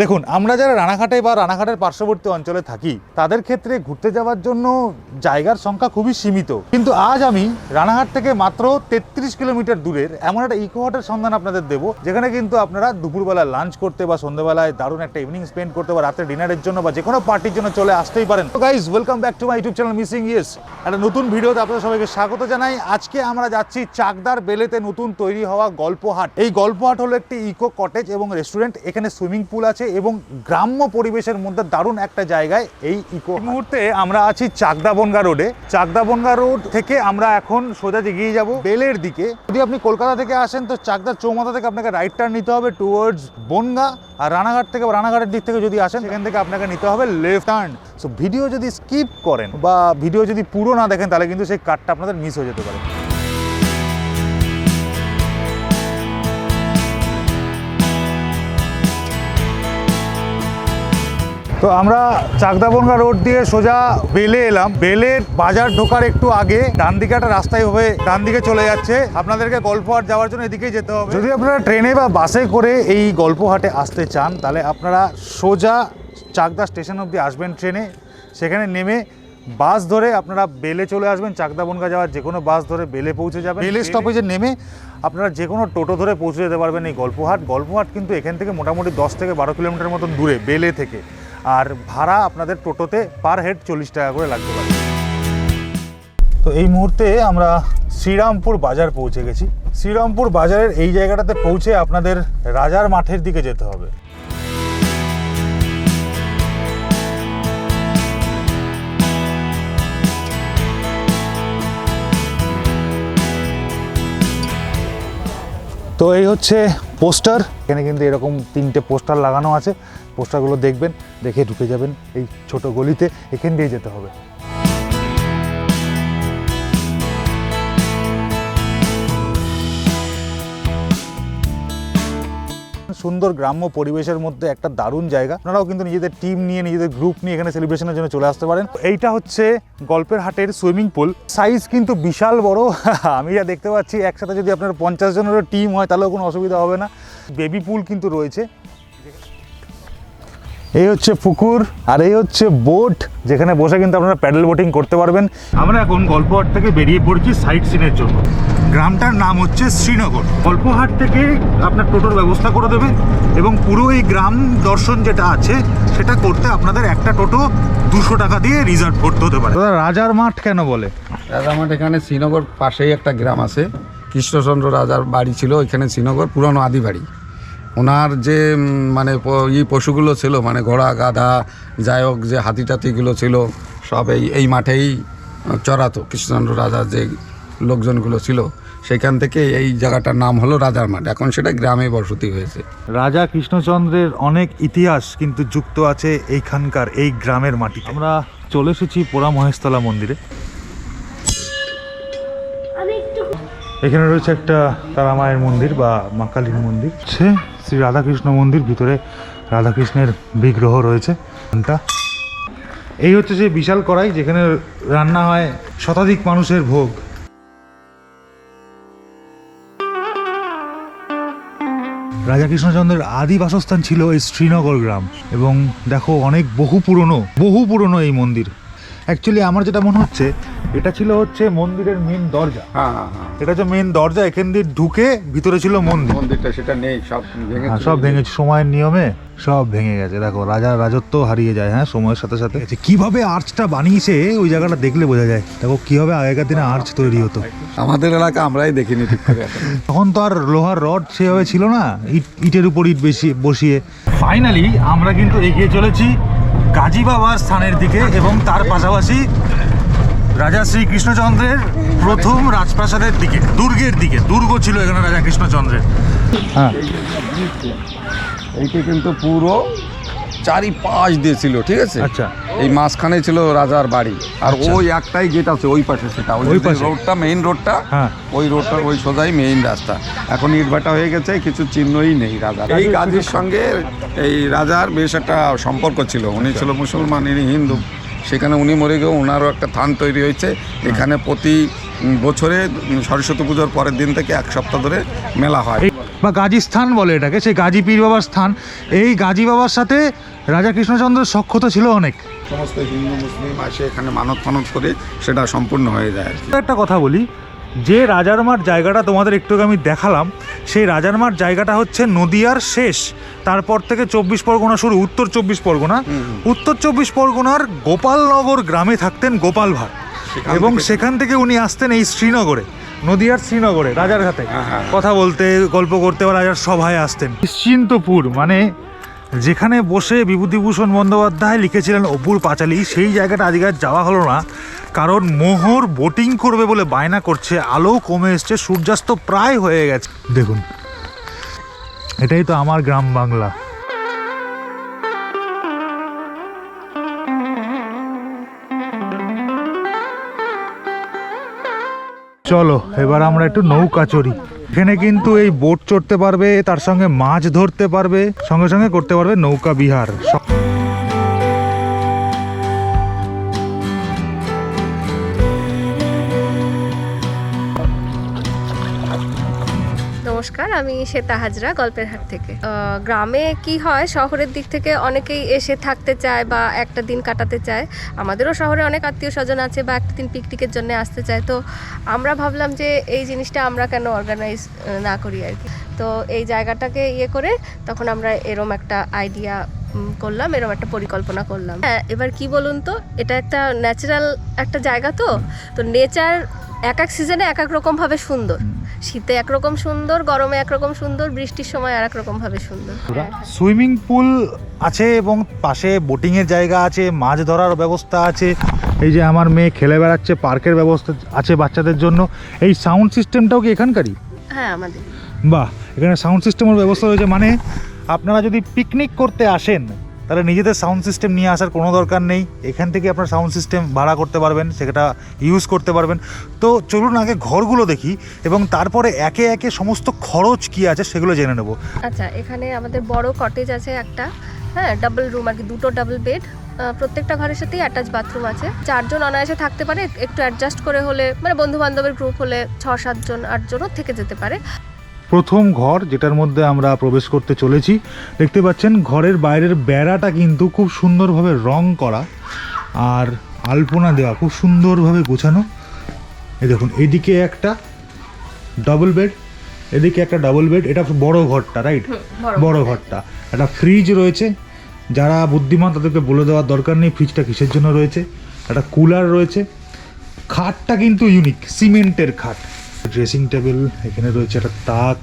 দেখুন, আমরা যারা রানাঘাটে বা রানাঘাটের পার্শ্ববর্তী অঞ্চলে থাকি, তাদের ক্ষেত্রে ঘুরতে যাওয়ার জন্য জায়গার সংখ্যা খুবই সীমিত। কিন্তু আজ আমি রানাঘাট থেকে মাত্র তেত্রিশ কিলোমিটার দূরের এমন একটা ইকো হটের সন্ধান আপনাদের দেবো, যেখানে কিন্তু আপনারা দুপুরবেলা লাঞ্চ করতে বা সন্ধ্যেবেলায় দারুণ একটা ইভিনিং স্পেন্ড করতে বা রাতে ডিনারের জন্য বা যে কোনো পার্টির জন্য চলে আসতেই পারেন। Guys welcome back to my YouTube channel missing yes একটা নতুন ভিডিওতে আপনাদের সবাইকে স্বাগত জানাই। আজকে আমরা যাচ্ছি চাকদার বেলেতে নতুন তৈরি হওয়া গল্পহাট। এই গল্পহাট হলো একটি ইকো কটেজ এবং রেস্টুরেন্ট এখানে সুইমিং পুল আছে। এবং গ্রাম্য পরিবেশের মধ্যে দারুণ একটা জায়গায় এই ইকো মুহূর্তে আমরা আছি চাকদা বনগা রোডে। চাকদা বনগা রোড থেকে আমরা এখন সোজা এগিয়ে যাব বেলের দিকে। যদি আপনি কলকাতা থেকে আসেন তো চাকদা চৌমাথা থেকে আপনাকে রাইট টার্ন নিতে হবে টুয়ার্ডস বনগা। আর রানাঘাট থেকে রানাঘাটের দিক থেকে যদি আসেন সেখান থেকে আপনাকে নিতে হবে লেফট টার্ন সো ভিডিও যদি স্কিপ করেন বা ভিডিও যদি পুরো না দেখেন তাহলে কিন্তু সেই কার্ডটা আপনাদের মিস হয়ে যেতে পারে। তো আমরা চাকদাবনগা রোড দিয়ে সোজা বেলে এলাম। বেলের বাজার ঢোকার একটু আগে ডান দিকে একটা রাস্তায় হয়ে ডান দিকে চলে যাচ্ছে। আপনাদেরকে গল্পহাট যাওয়ার জন্য এদিকেই যেতে হবে। যদি আপনারা ট্রেনে বা বাসে করে এই গল্পহাটে আসতে চান তাহলে আপনারা সোজা চাকদা স্টেশন অবধি আসবেন ট্রেনে। সেখানে নেমে বাস ধরে আপনারা বেলে চলে আসবেন চাকদা বনগা যাওয়ার যে কোনো বাস ধরে বেলে পৌঁছে যাবেন। বেলে স্টপেজে নেমে আপনারা যে কোনো টোটো ধরে পৌঁছে যেতে পারবেন এই গল্পহাট। গল্পহাট কিন্তু এখান থেকে মোটামুটি দশ থেকে বারো কিলোমিটার মতন দূরে বেলে থেকে। আর ভাড়া আপনাদের টোটোতে পার হেড চল্লিশ টাকা করে লাগতে পারে। তো এই মুহূর্তে আমরা শ্রীরামপুর বাজার পৌঁছে গেছি। শ্রীরামপুর বাজারের এই জায়গাটাতে পৌঁছে আপনাদের রাজার মাঠের দিকে যেতে হবে। তো এই হচ্ছে পোস্টার। এখানে কিন্তু এরকম তিনটে পোস্টার লাগানো আছে। পোস্টারগুলো দেখবেন, দেখে ঢুকে যাবেন এই ছোট গলিতে, এখান দিয়ে যেতে হবে। সুন্দর গ্রাম্য পরিবেশের মধ্যে একটা দারুণ জায়গা। আপনারাও কিন্তু নিজেদের টিম নিয়ে, নিজেদের গ্রুপ নিয়ে এখানে সেলিব্রেশনের জন্য চলে আসতে পারেন। এইটা হচ্ছে গল্পের হাটের সুইমিং পুল সাইজ কিন্তু বিশাল বড়। আমি যা দেখতে পাচ্ছি, একসাথে যদি আপনার পঞ্চাশ জনেরও টিম হয়, তাহলেও কোনো অসুবিধা হবে না। বেবি পুল কিন্তু রয়েছে। এই হচ্ছে পুকুর আর এই হচ্ছে বোট যেখানে বসে কিন্তু আপনারা প্যাডেল বোটিং করতে পারবেন। আমরা এখন গল্পহাট থেকে বেরিয়ে পড়ছি সাইট সিনের জন্য। গ্রামটার নাম হচ্ছে শ্রীনগর। গল্পহাট থেকে আপনার টোটোর ব্যবস্থা করে দেবে এবং পুরো এই গ্রাম দর্শন যেটা আছে সেটা করতে আপনাদের একটা টোটো দুশো টাকা দিয়ে রিজার্ভ করতে হতে পারে। রাজার মাঠ কেন বলে? রাজার মাঠ এখানে শ্রীনগর পাশেই একটা গ্রাম আছে। কৃষ্ণচন্দ্র রাজার বাড়ি ছিল ওইখানে শ্রীনগর পুরানো আদি বাড়ি। ওনার যে মানে ই পশুগুলো ছিল মানে ঘোড়া, গাধা, যাই হোক, যে হাতি টাতিগুলো ছিল, সব এই এই মাঠেই চড়াতো কৃষ্ণচন্দ্র রাজার যে লোকজনগুলো ছিল। সেখান থেকে এই জায়গাটার নাম হলো রাজার মাঠ। এখন সেটা গ্রামে বসতি হয়েছে। রাজা কৃষ্ণচন্দ্রের অনেক ইতিহাস কিন্তু যুক্ত আছে এইখানকার, এই গ্রামের মাটি আমরা চলে এসেছি পোড়া মহেশতলা মন্দিরে। এখানে রয়েছে একটা তারা মায়ের মন্দির বা মা কালীর মন্দির। শ্রী রাধাকৃষ্ণ মন্দির ভিতরে রাধাকৃষ্ণের বিগ্রহ রয়েছে। এই হচ্ছে সেই বিশাল কড়াই যেখানে রান্না হয় শতাধিক মানুষের ভোগ। রাজা কৃষ্ণচন্দ্রের আদি বাসস্থান ছিল এই শ্রীনগর গ্রাম এবং দেখো অনেক বহু পুরনো বহু পুরনো এই মন্দির। অ্যাকচুয়ালি আমার যেটা মনে হচ্ছে এটা ছিল হচ্ছে মন্দিরের মেন দরজা। হ্যাঁ হ্যাঁ এটা হচ্ছে মেন দরজা এখান দিয়ে ঢুকে ভিতরে ছিল মন্দির। মন্দিরটা সেটা নেই সব ভেঙে হ্যাঁ, সব ভেঙেছে সময়ের নিয়মে সব ভেঙে গেছে। দেখো রাজার রাজত্ব হারিয়ে যায় হ্যাঁ সময়ের সাথে সাথে। কীভাবে আর্চটা বানিয়েছে ওই জায়গাটা দেখলে বোঝা যায়। দেখো কীভাবে আগেকার দিনে আর্চ তৈরি হতো। আমাদের এলাকা আমরাই দেখিনি তখন তো আর লোহার রড সেভাবে ছিল না ইট ইটের উপর ইট বেশি বসিয়ে। ফাইনালি আমরা কিন্তু এগিয়ে চলেছি গাজী বাবার স্থানের দিকে এবং তার পাশাপাশি রাজা শ্রী কৃষ্ণচন্দ্রের প্রথম রাজপ্রাসাদের দিকে দুর্গের দিকে দুর্গ ছিল এখানে রাজা কৃষ্ণচন্দ্রের। হ্যাঁ। এইটা কিন্তু পুরো চারি পাঁচ দিয়ে ছিল ঠিক আছে? আচ্ছা। এই মাঝখানে ছিল রাজার বাড়ি। আর আচ্ছা। ওই একটাই গেট আছে ওই পাশে সেটা। ওই? রোডটা মেইন রোডটা হ্যাঁ। ওই রোডটা ওই সোজাই মেইন রাস্তা। এখন ইটভাটা হয়ে গেছে কিছু চিহ্নই নেই রাজার। এই গাজীর সঙ্গে এই রাজার বেশ একটা সম্পর্ক ছিল। উনি ছিল মুসলমান ইনি হিন্দু। সেখানে উনি মরে গিয়েও ওনারও একটা থান তৈরি হয়েছে। এখানে প্রতি বছরে সরস্বতী পুজোর পরের দিন থেকে এক সপ্তাহ ধরে মেলা হয়। বা গাজী স্থান বলে এটাকে সেই গাজী পীর বাবার স্থান। এই গাজী বাবার সাথে রাজা কৃষ্ণচন্দ্রের সক্ষতা ছিল অনেক। সমস্ত হিন্দু মুসলিম আসে এখানে মানত ফানত করে সেটা সম্পূর্ণ হয়ে যায় একটা কথা বলি যে রাজার মাঠ জায়গাটা তোমাদের একটু আমি দেখালাম সেই রাজার মাঠ জায়গাটা হচ্ছে নদিয়ার শেষ। তারপর থেকে চব্বিশ পরগনা শুরু উত্তর চব্বিশ পরগনা। উত্তর চব্বিশ পরগনার গোপালনগর গ্রামে থাকতেন গোপাল সেখান এবং সেখান থেকে উনি আসতেন এই শ্রীনগরে নদিয়ার শ্রীনগরে রাজার ঘাটে হ্যাঁ, হ্যাঁ। কথা বলতে গল্প করতে বা রাজার সভায় আসতেন। নিশ্চিন্তপুর মানে যেখানে বসে বিভূতিভূষণ বন্দ্যোপাধ্যায় লিখেছিলেন অপুর পাঁচালী সেই জায়গাটা আজকে যাওয়া হলো না। কারণ মোহর বোটিং করবে বলে বায়না করছে, আলো কমে এসছে, সূর্যাস্ত প্রায় হয়ে গেছে। দেখুন, এটাই তো আমার গ্রাম বাংলা। চলো, এবার আমরা একটু নৌকা চড়ি। এখানে কিন্তু এই বোট চড়তে পারবে, তার সঙ্গে মাছ ধরতে পারবে, সঙ্গে সঙ্গে করতে পারবে নৌকা বিহার। নমস্কার, আমি শ্বেতা হাজরা গল্পের হাট থেকে। গ্রামে কি হয়, শহরের দিক থেকে অনেকেই এসে থাকতে চায় বা একটা দিন কাটাতে চায়। আমাদেরও শহরে অনেক আত্মীয় স্বজন আছে বা একটা দিন পিকনিকের জন্য আসতে চায়। তো আমরা ভাবলাম যে এই জিনিসটা আমরা কেন অর্গানাইজ না করি আর কি। তো এই জায়গাটাকে ইয়ে করে তখন আমরা এরম একটা আইডিয়া করলাম, এরম একটা পরিকল্পনা করলাম। হ্যাঁ এবার কি বলুন তো, এটা একটা ন্যাচারাল একটা জায়গা তো? তো নেচার এক এক সিজনে এক এক রকমভাবে সুন্দর। শীতে একরকম সুন্দর গরমে একরকম সুন্দর বৃষ্টির সময় আর এক রকম ভাবে সুন্দর। সুইমিং পুল আছে এবং পাশে বোটিংয়ের জায়গা আছে মাছ ধরার ব্যবস্থা আছে এই যে আমার মেয়ে খেলে বেড়াচ্ছে পার্কের ব্যবস্থা আছে বাচ্চাদের জন্য। এই সাউন্ড সিস্টেমটাও কি এখানকারই? হ্যাঁ আমাদের। বাহ এখানে সাউন্ড সিস্টেমের ব্যবস্থা রয়েছে মানে আপনারা যদি পিকনিক করতে আসেন তাহলে নিজেদের সাউন্ড সিস্টেম নিয়ে আসার কোনো দরকার নেই। এখান থেকে আপনার সাউন্ড সিস্টেম ভাড়া করতে পারবেন, সেটা ইউজ করতে পারবেন। তো চলুন আগে ঘরগুলো দেখি এবং তারপরে একে একে সমস্ত খরচ কি আছে সেগুলো জেনে নেব। আচ্ছা এখানে আমাদের বড় কটেজ আছে একটা হ্যাঁ ডাবল রুম আর কি, দুটো ডাবল বেড প্রত্যেকটা ঘরের সাথেই অ্যাটাচ বাথরুম আছে। চারজন অনায়াসে থাকতে পারে, একটু অ্যাডজাস্ট করে হলে মানে বন্ধু বান্ধবের গ্রুপ হলে ছ সাতজন আটজনও থেকে যেতে পারে। প্রথম ঘর যেটার মধ্যে আমরা প্রবেশ করতে চলেছি। দেখতে পাচ্ছেন ঘরের বাইরের বেড়াটা কিন্তু খুব সুন্দরভাবে রং করা আর আলপনা দেওয়া খুব সুন্দরভাবে গোছানো। এই দেখুন এদিকে একটা ডাবল বেড এদিকে একটা ডাবল বেড এটা বড় ঘরটা রাইট বড় বড় ঘরটা। একটা ফ্রিজ রয়েছে যারা বুদ্ধিমান তাদেরকে বলে দেওয়ার দরকার নেই ফ্রিজটা কিসের জন্য রয়েছে? একটা কুলার রয়েছে। খাটটা কিন্তু ইউনিক সিমেন্টের খাট। ড্রেসিং টেবিল এখানে রয়েছে একটা তাক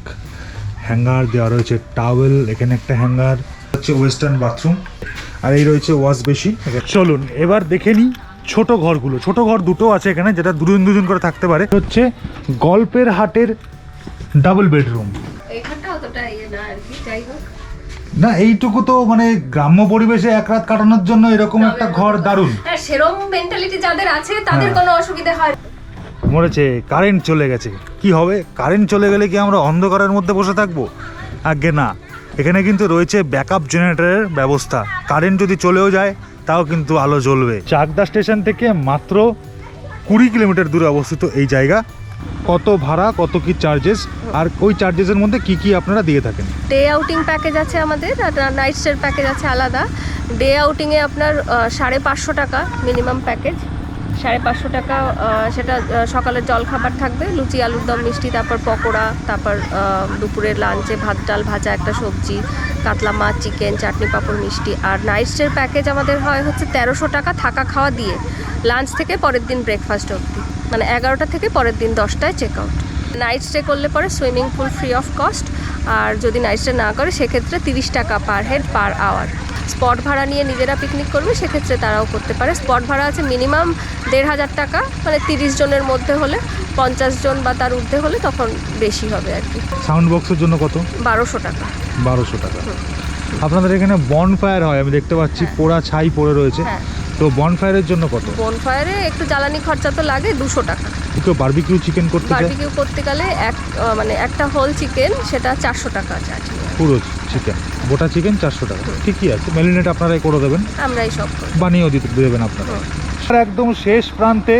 হ্যাঙ্গার দেওয়া রয়েছে টাওয়েল এখানে একটা হ্যাঙ্গার হচ্ছে ওয়েস্টার্ন বাথরুম আর এই রয়েছে ওয়াশ বেসিন চলুন এবার দেখে নিই ছোট ঘরগুলো। ছোট ঘর দুটো আছে এখানে যেটা দুজন দুজন করে থাকতে পারে। হচ্ছে গল্পের হাটের ডাবল বেডরুম ইয়ে না এইটুকু তো মানে গ্রাম্য পরিবেশে এক রাত কাটানোর জন্য এরকম একটা ঘর দারুণ। হ্যাঁ সেরম মেন্টালিটি যাদের আছে তাদের হ্যাঁ। কোনো অসুবিধা হয়। মরেছে কারেন্ট চলে গেছে। কি হবে? কারেন্ট চলে গেলে কি আমরা অন্ধকারের মধ্যে বসে থাকব? আগে না। এখানে কিন্তু রয়েছে ব্যাকআপ জেনারেটরের ব্যবস্থা। কারেন্ট যদি চলেও যায়, তাও কিন্তু আলো জ্বলবে। চাকদা স্টেশন থেকে মাত্র কুড়ি কিলোমিটার দূরে অবস্থিত এই জায়গা। কত ভাড়া, কত কি চার্জেস আর ওই চার্জেসের মধ্যে কি কি আপনারা দিয়ে থাকেন? ডে আউটিং প্যাকেজ আছে আমাদের, আর নাইট স্টের প্যাকেজ আছে আলাদা। ডে আউটিংয়ে আপনার সাড়ে পাঁচশো টাকা মিনিমাম প্যাকেজ সাড়ে পাঁচশো টাকা সেটা সকালের জল খাবার থাকবে, লুচি, আলুর দম, মিষ্টি, তারপর পকোড়া, তারপর দুপুরের লাঞ্চে ভাত, ডাল, ভাজা, একটা সবজি, কাতলা মাছ, চিকেন, চাটনি, পাঁপড়, মিষ্টি। আর নাইট স্টের প্যাকেজ আমাদের হয় হচ্ছে তেরোশো টাকা থাকা খাওয়া দিয়ে, লাঞ্চ থেকে পরের দিন ব্রেকফাস্ট অবধি। মানে এগারোটা থেকে পরের দিন দশটায় চেক আউট নাইট স্টে করলে পরে swimming pool free of cost আর যদি নাইট স্টে না করে, সেক্ষেত্রে তিরিশ টাকা per head per hour spot ভাড়া নিয়ে নিজেরা পিকনিক করবে সেক্ষেত্রে তারাও করতে পারে। স্পট ভাড়া আছে মিনিমাম দেড় হাজার টাকা মানে তিরিশ জনের মধ্যে হলে পঞ্চাশ জন বা তার ঊর্ধ্বে হলে তখন বেশি হবে আর কি। সাউন্ড বক্সের জন্য কত? বারোশো টাকা। বারোশো টাকা। আপনাদের এখানে বন ফায়ার হয় আমি দেখতে পাচ্ছি পোড়া ছাই পড়ে রয়েছে। হ্যাঁ। তো বন ফায়ারের জন্য কত? বনফায়ারে একটু জ্বালানি খরচা তো লাগে দুশো টাকা। কেউ বারবিকিউ চিকেন করতে বার্বিকিউ করতে গেলে এক মানে একটা হোল চিকেন সেটা চারশো টাকা চার্জ পুরো চিকেন গোটা চিকেন চারশো টাকা। ঠিকই আছে মেলিনেট আপনারাই করে দেবেন। আমরাই সব বানিয়েও দিতে দেবেন আপনারা। আর একদম শেষ প্রান্তে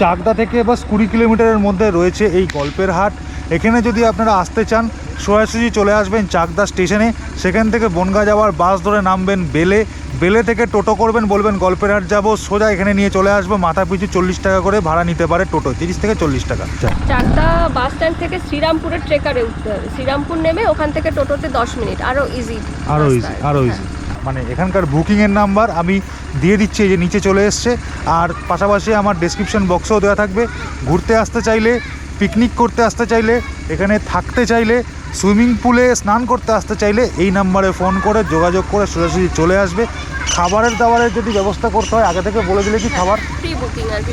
চাকদা থেকে বাস কুড়ি কিলোমিটারের মধ্যে রয়েছে এই গল্পের হাট। এখানে যদি আপনারা আসতে চান সোজাসুজি চলে আসবেন চাকদা স্টেশনে। সেখান থেকে বনগা যাওয়ার বাস ধরে নামবেন বেলে। বেলে থেকে টোটো করবেন বলবেন গল্পেরহাট যাব সোজা এখানে নিয়ে চলে আসব। মাথা পিছু চল্লিশ টাকা করে ভাড়া নিতে পারে টোটো তিরিশ থেকে চল্লিশ টাকা। চাকদা বাস স্ট্যান্ড থেকে শ্রীরামপুরের ট্রেকারে উঠতে হবে। শ্রীরামপুর নেমে ওখান থেকে টোটোতে দশ মিনিট। আরও ইজি আরও ইজি আরও ইজি মানে এখানকার বুকিংয়ের নাম্বার আমি দিয়ে দিচ্ছি এই যে নিচে চলে এসছে। আর পাশাপাশি আমার ডেসক্রিপশন বক্সেও দেওয়া থাকবে। ঘুরতে আসতে চাইলে পিকনিক করতে আসতে চাইলে এখানে থাকতে চাইলে সুইমিং পুলে স্নান করতে আসতে চাইলে এই নাম্বারে ফোন করে যোগাযোগ করে সোজাসুজি চলে আসবে খাবারের দাবারের যদি ব্যবস্থা করতে হয় আগে থেকে বলে দিলে কি খাবার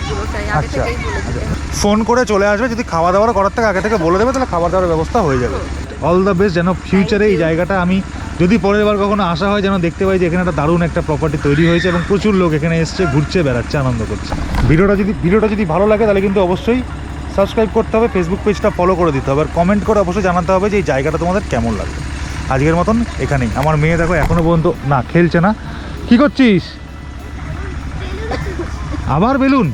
পুরোটাই আগে আচ্ছা। হবে। ফোন করে চলে আসবে যদি খাওয়া দাওয়ার করার থেকে আগে থেকে বলে দেবে তাহলে খাবার দাওয়ার ব্যবস্থা হয়ে যাবে অল দ্য বেস্ট যেন ফিউচারে এই জায়গাটা আমি যদি পরের বার কখনো আসা হয় যেন দেখতে পাই যে এখানে একটা দারুণ একটা প্রপার্টি তৈরি হয়েছে এবং প্রচুর লোক এখানে এসছে ঘুরছে বেড়াচ্ছে আনন্দ করছে ভিডিওটা যদি ভিডিওটা যদি ভালো লাগে তাহলে কিন্তু অবশ্যই সাবস্ক্রাইব করতে হবে ফেসবুক পেজটা ফলো করে দিতে হবে, আর কমেন্ট করে অবশ্যই জানাতে হবে যে এই জায়গাটা তোমাদের কেমন লাগবে আজকের মতন এখানেই। আমার মেয়ে দেখো এখনও পর্যন্ত না, খেলছে না। কি করছিস? আবার বেলুন?